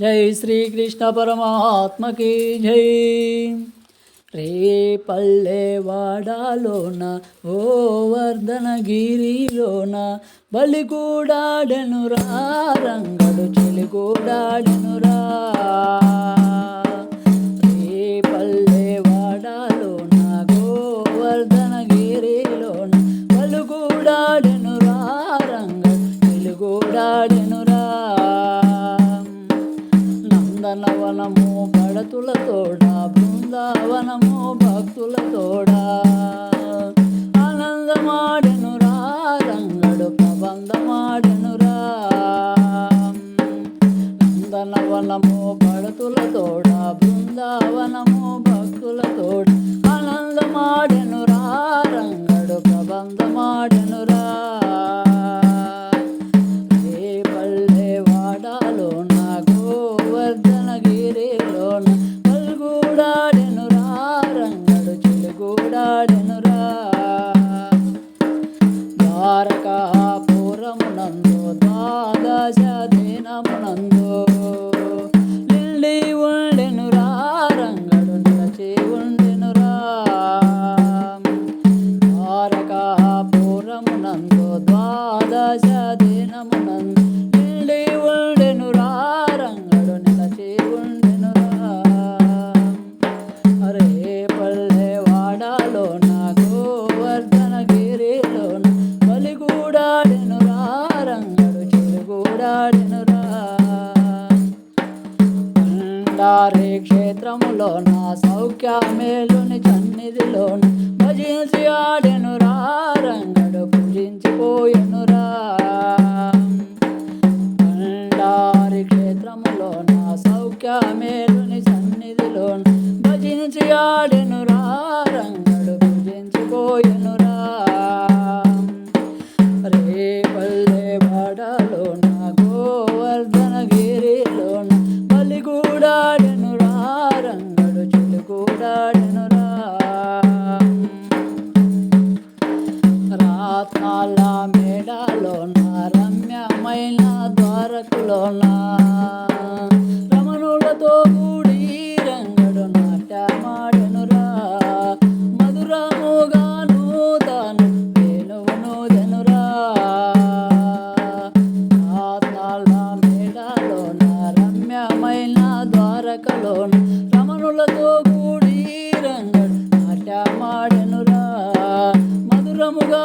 జై శ్రీకృష్ణ పరమాత్మకి జై. రే పల్లె వాడాలోన ఓ వర్ధనగిరిలోన కూడాడెను రంగడు చెలి కూడాడెను రా. పడతుల బృందావనము భక్తులతోడా. ఆనందమాడెనురా రంగడు ప్రబంధమాడెనురా నందనవనము పడతుల బృందావనము భక్తులతోడా. తోడ నేత్రములోన సౌఖ్యమేలుని సన్నిధిలోన భజించి ఆడెను రంగడు పూజించిపోయెనురా. అండారి క్షేత్రములోన సౌఖ్యమేలు మేడలోన రమ్యమైన ద్వారకులోన రమణులతో కూడి రంగడు నాట్యమాడెనురా. మధురముగాను తాను వేణువును జనురా రాత్నాల మేడలోన రమ్యమైన ద్వారకలోన రమణులతో కూడి రంగడు నాట్యమాడెనురా. మధురముగా